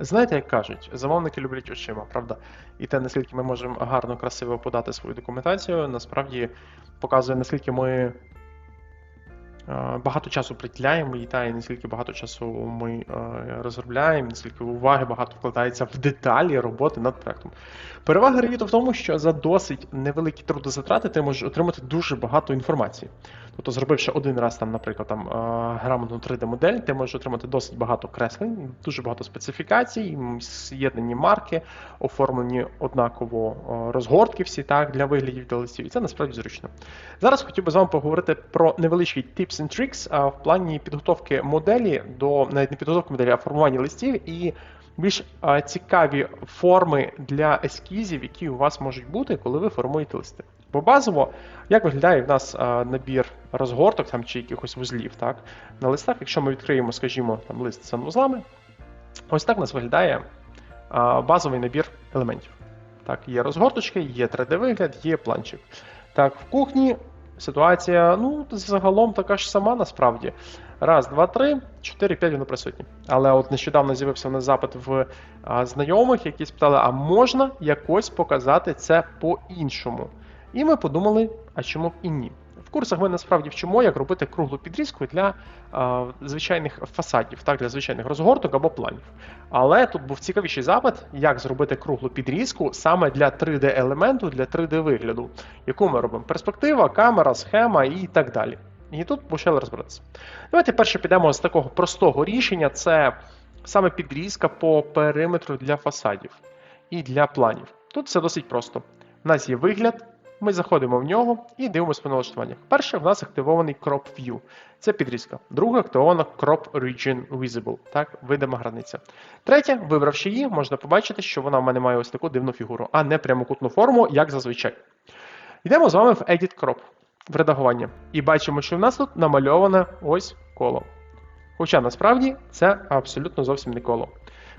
Знаєте, як кажуть, замовники люблять очима, правда? І те, наскільки ми можемо гарно, красиво подати свою документацію, насправді показує, наскільки ми багато часу приділяємо їй, та і наскільки багато часу ми е, розробляємо, наскільки уваги багато вкладається в деталі роботи над проектом. Перевага Revit в тому, що за досить невеликі трудозатрати ти можеш отримати дуже багато інформації. Тобто, зробивши один раз, там, наприклад, там, е, грамотну 3D-модель, ти можеш отримати досить багато креслень, дуже багато специфікацій, з'єднані марки, оформлені однаково е, розгортки всі так, для виглядів для листів, і це насправді зручно. Зараз хотів би з вами поговорити про невеличкий tips and tricks в плані підготовки моделі до навіть не підготовки моделі, а формування листів і більш цікаві форми для ескізів, які у вас можуть бути, коли ви формуєте листи. Бо базово, як виглядає в нас набір розгорток там, чи якихось вузлів так, на листах, якщо ми відкриємо, скажімо, там, лист з санвузлами, ось так у нас виглядає базовий набір елементів. Так, є розгорточки, є 3D-вигляд, є планчик. Так, в кухні ситуація, ну, загалом така ж сама насправді. Раз, два, три, чотири, п'ять вони присутні. Але от нещодавно з'явився на запит в а, знайомих, які спитали, а можна якось показати це по-іншому? І ми подумали, а чому б і ні? В курсах ми насправді вчимо, як робити круглу підрізку для а, звичайних фасадів, так, для звичайних розгорток або планів. Але тут був цікавіший запит, як зробити круглу підрізку саме для 3D-елементу, для 3D-вигляду, яку ми робимо перспектива, камера, схема і так далі. І тут почали розбиратися. Давайте перше підемо з такого простого рішення: це саме підрізка по периметру для фасадів і для планів. Тут все досить просто. У нас є вигляд, ми заходимо в нього і дивимося по налаштуваннях. Перше, в нас активований Crop View. Це підрізка. Друге, активована Crop Region Visible. Так, видима границя. Третє, вибравши її, можна побачити, що вона в мене має ось таку дивну фігуру, а не прямокутну форму, як зазвичай. Йдемо з вами в Edit Crop, в редагування. І бачимо, що в нас тут намальоване ось коло. Хоча насправді це абсолютно зовсім не коло.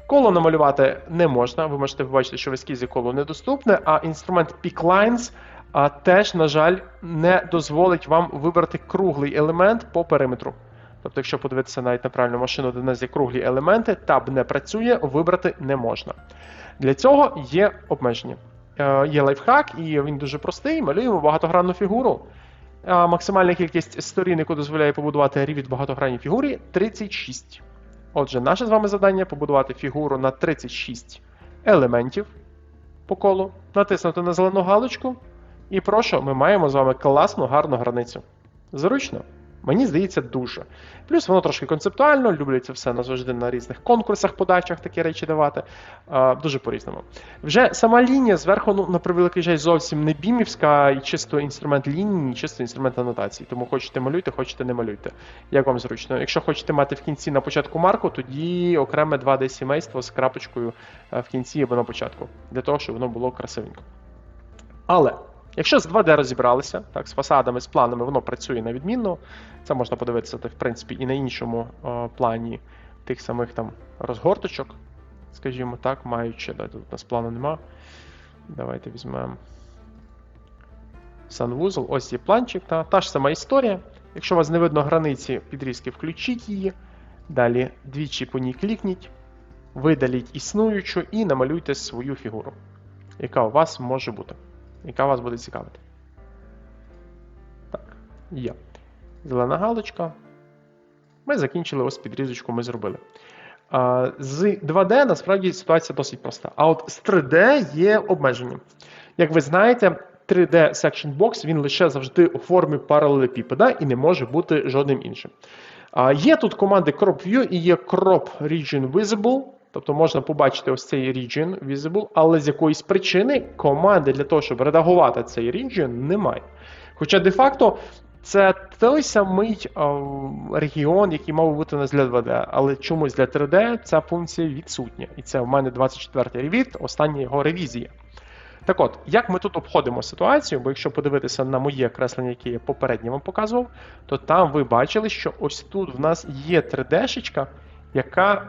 Коло намалювати не можна, ви можете побачити, що в ескізі коло недоступне, а інструмент PickLines а, теж, на жаль, не дозволить вам вибрати круглий елемент по периметру. Тобто, якщо подивитися навіть на правильну машину, де у нас є круглі елементи, таб не працює, вибрати не можна. Для цього є обмеження. Е, Є лайфхак, і він дуже простий. Малюємо багатогранну фігуру. А Максимальна кількість сторін, яку дозволяє побудувати рівід багатогранній фігурі 36. Отже, наше з вами завдання побудувати фігуру на 36 елементів по колу, натиснути на зелену галочку. І прошу, ми маємо з вами класну гарну границю. Зручно? Мені здається, дуже. Плюс воно трошки концептуально, люблять це все завжди на різних конкурсах, подачах такі речі давати. А, Дуже по-різному. Вже сама лінія зверху, ну, на превеликий жаль, зовсім не бімівська і чисто інструмент лінії, і чисто інструмент анотації. Тому хочете малюйте, хочете не малюйте. Як вам зручно. Якщо хочете мати в кінці на початку марку, тоді окреме 2D сімейство з крапочкою е, в кінці або на початку, для того, щоб воно було красивенько. Але. Якщо з 2D розібралися, так, з фасадами, з планами, воно працює на відмінно. Це можна подивитися, в принципі, і на іншому о, плані тих самих там розгорточок, скажімо так, маючи. Да, тут у нас плану нема. Давайте візьмемо санвузол. Ось є планчик. Та, та ж сама історія. Якщо у вас не видно границі підрізки, включіть її. Далі двічі по ній клікніть, видаліть існуючу і намалюйте свою фігуру, яка у вас може бути яка вас буде цікавити. Так, є. Зелена галочка. Ми закінчили ось підрізочку, ми зробили. З 2D насправді ситуація досить проста. А от з 3D є обмеження. Як ви знаєте, 3D Section Box він лише завжди у формі паралелепіпеда і не може бути жодним іншим. Є тут команди Crop View і є Crop Region Visible. Тобто можна побачити ось цей region visible, але з якоїсь причини команди для того, щоб редагувати цей region, немає. Хоча де-факто це той самий о, регіон, який мав бути у нас для 2D, але чомусь для 3D ця функція відсутня. І це в мене 24-й ревіт, остання його ревізія. Так от, як ми тут обходимо ситуацію, бо якщо подивитися на моє креслення, яке я попередньо вам показував, то там ви бачили, що ось тут в нас є 3D-шечка, яка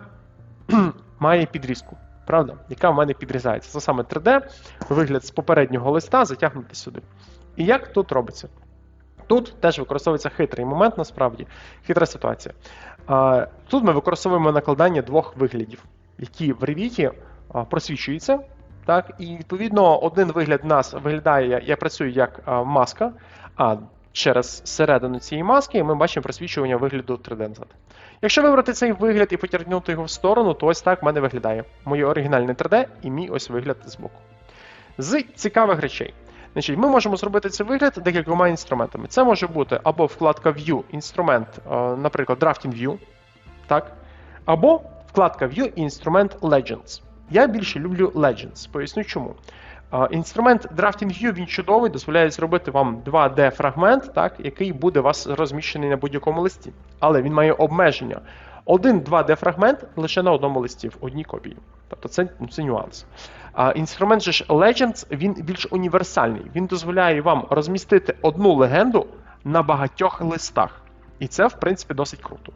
має підрізку, правда? Яка в мене підрізається. Це саме 3D, вигляд з попереднього листа затягнути сюди. І як тут робиться? Тут теж використовується хитрий момент, насправді, хитра ситуація. Тут ми використовуємо накладання двох виглядів. які в а, просвічуються. Так, і відповідно один вигляд в нас виглядає, як працює як маска, а через середину цієї маски ми бачимо просвічування вигляду 3D назад. Якщо вибрати цей вигляд і потягнути його в сторону, то ось так в мене виглядає моє оригінальне 3D і мій ось вигляд з боку. З цікавих речей. Значить, Ми можемо зробити цей вигляд декількома інструментами. Це може бути або вкладка View, інструмент, е, наприклад, Drafting View, так? або вкладка View і інструмент Legends. Я більше люблю Legends. Поясню чому. Інструмент Drafting View він чудовий, дозволяє зробити вам 2D-фрагмент, так, який буде у вас розміщений на будь-якому листі. Але він має обмеження. Один 2D-фрагмент лише на одному листі, в одній копії. Тобто це, ну, це нюанс. А інструмент же ж Legends він більш універсальний. Він дозволяє вам розмістити одну легенду на багатьох листах. І це, в принципі, досить круто.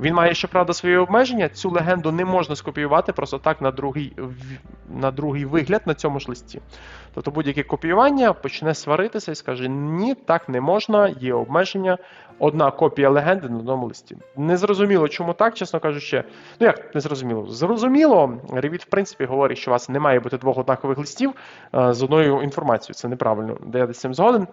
Він має, щоправда, свої обмеження. Цю легенду не можна скопіювати просто так на другий на другий вигляд на цьому ж листі. Тобто будь-яке копіювання почне сваритися і скаже: ні, так не можна, є обмеження. Одна копія легенди на одному листі. Незрозуміло, чому так, чесно кажучи. Ну як незрозуміло? Зрозуміло, Revit, в принципі, говорить, що у вас не має бути двох однакових листів з одною інформацією. Це неправильно, де я з цим згоден.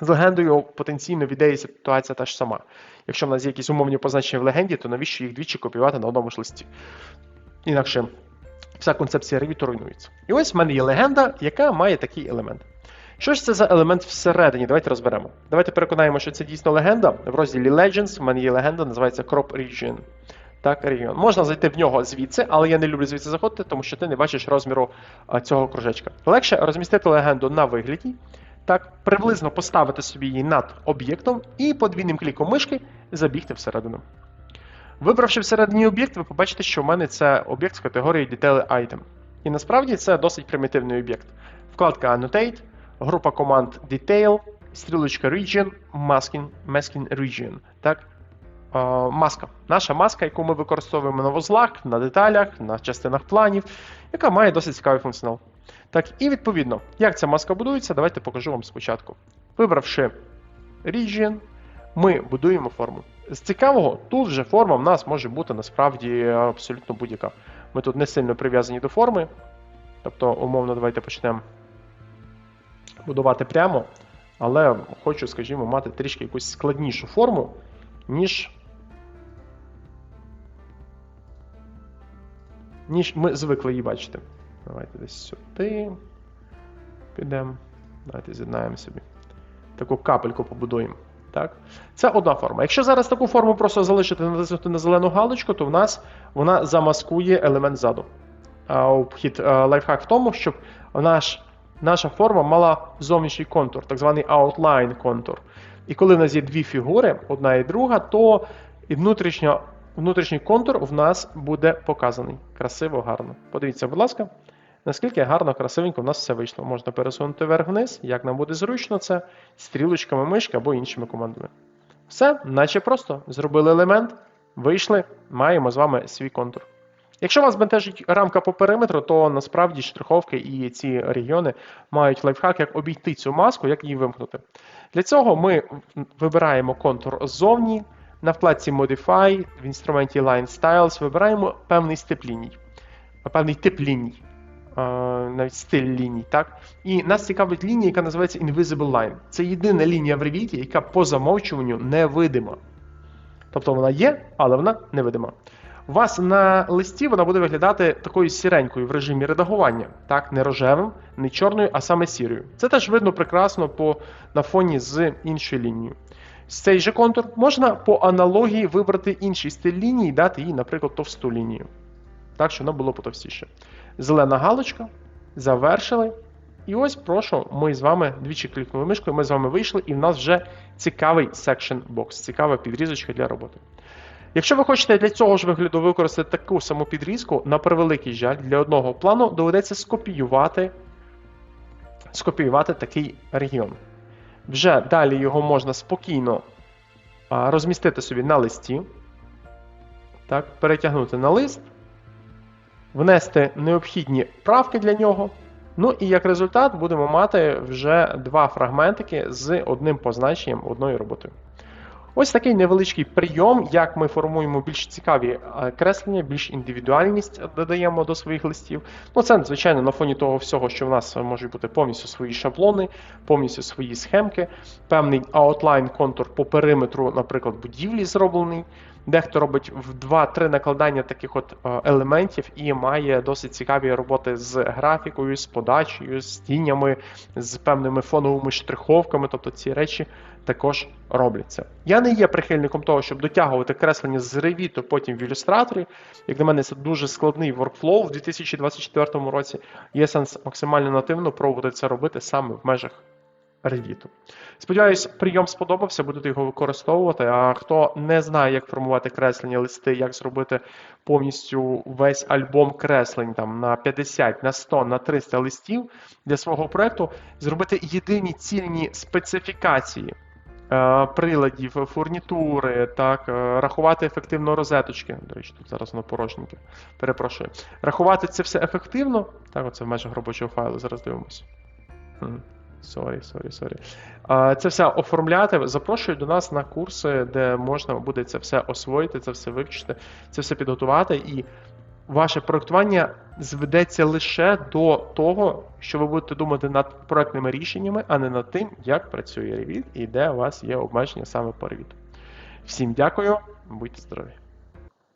З легендою потенційно в ідеї ситуація та ж сама. Якщо в нас є якісь умовні позначення в легенді, то навіщо їх двічі копіювати на одному ж листі? Інакше вся концепція Revit руйнується. І ось в мене є легенда, яка має такий елемент. Що ж це за елемент всередині? Давайте розберемо. Давайте переконаємо, що це дійсно легенда. В розділі Legends в мене є легенда, називається Crop Region. Так, регіон. Можна зайти в нього звідси, але я не люблю звідси заходити, тому що ти не бачиш розміру цього кружечка. Легше розмістити легенду на вигляді, так, приблизно поставити собі її над об'єктом і подвійним кліком мишки забігти всередину. Вибравши всередині об'єкт, ви побачите, що в мене це об'єкт з категорії Detail Item. І насправді це досить примітивний об'єкт. Вкладка Annotate, група команд Detail, стрілочка Region, Masking, Masking Region. Так? Е, маска. Наша маска, яку ми використовуємо на вузлах, на деталях, на частинах планів, яка має досить цікавий функціонал. Так, і відповідно, як ця маска будується, давайте покажу вам спочатку. Вибравши Region, ми будуємо форму. З цікавого, тут вже форма в нас може бути насправді абсолютно будь-яка. Ми тут не сильно прив'язані до форми. Тобто, умовно, давайте почнемо будувати прямо. Але хочу, скажімо, мати трішки якусь складнішу форму, ніж ніж ми звикли її бачити. Давайте десь сюди. Підемо. Давайте з'єднаємо собі. Таку капельку побудуємо. Так? Це одна форма. Якщо зараз таку форму просто залишити натиснути на зелену галочку, то в нас вона замаскує елемент ззаду. А обхід лайфхак в тому, щоб наш, наша форма мала зовнішній контур, так званий outline контур. І коли в нас є дві фігури, одна і друга, то і внутрішньо, внутрішній контур в нас буде показаний. Красиво, гарно. Подивіться, будь ласка. Наскільки гарно, красивенько в нас все вийшло. Можна пересунути вверх-вниз, як нам буде зручно, це стрілочками мишки або іншими командами. Все, наче просто зробили елемент, вийшли, маємо з вами свій контур. Якщо вас бентежить рамка по периметру, то насправді штриховки і ці регіони мають лайфхак, як обійти цю маску, як її вимкнути. Для цього ми вибираємо контур ззовні, на вкладці Modify в інструменті Line Styles вибираємо певний стип ліній, певний тип ліній навіть стиль ліній. так? І нас цікавить лінія, яка називається Invisible Line. Це єдина лінія в Revit, яка по замовчуванню невидима. Тобто вона є, але вона невидима. У вас на листі вона буде виглядати такою сіренькою в режимі редагування. Так, не рожевим, не чорною, а саме сірою. Це теж видно прекрасно по, на фоні з іншою лінією. З цей же контур можна по аналогії вибрати інший стиль лінії і дати їй, наприклад, товсту лінію. Так, щоб воно було потовстіше зелена галочка. Завершили. І ось, прошу, ми з вами двічі клікнули мишкою, ми з вами вийшли, і в нас вже цікавий section box, цікава підрізочка для роботи. Якщо ви хочете для цього ж вигляду використати таку саму підрізку, на превеликий жаль, для одного плану доведеться скопіювати скопіювати такий регіон. Вже далі його можна спокійно розмістити собі на листі. Так, Перетягнути на лист внести необхідні правки для нього. Ну і як результат будемо мати вже два фрагментики з одним позначенням одною роботою. Ось такий невеличкий прийом, як ми формуємо більш цікаві е, креслення, більш індивідуальність додаємо до своїх листів. Ну, це, звичайно, на фоні того всього, що в нас можуть бути повністю свої шаблони, повністю свої схемки, певний аутлайн контур по периметру, наприклад, будівлі зроблений. Дехто робить в 2-3 накладання таких от е, елементів і має досить цікаві роботи з графікою, з подачею, з тінями, з певними фоновими штриховками. Тобто ці речі також робляться. Я не є прихильником того, щоб дотягувати креслення з Revit, потім в ілюстраторі. Як на мене, це дуже складний workflow в 2024 році. Є сенс максимально нативно пробувати це робити саме в межах Revit. Сподіваюсь, прийом сподобався, будете його використовувати. А хто не знає, як формувати креслення листи, як зробити повністю весь альбом креслень там на 50, на 100, на 300 листів для свого проекту, зробити єдині цільні специфікації. Е, Приладів, фурнітури, так, е, рахувати ефективно розеточки. До речі, тут зараз воно порожненьке. Перепрошую. Рахувати це все ефективно. Так, оце в межах робочого файлу. Зараз дивимося. Сорі, сорі, сорі. Це все оформляти. Запрошую до нас на курси, де можна буде це все освоїти, це все вивчити, це все підготувати. І ваше проектування зведеться лише до того, що ви будете думати над проектними рішеннями, а не над тим, як працює Revit і де у вас є обмеження саме по Revit. Всім дякую, будьте здорові!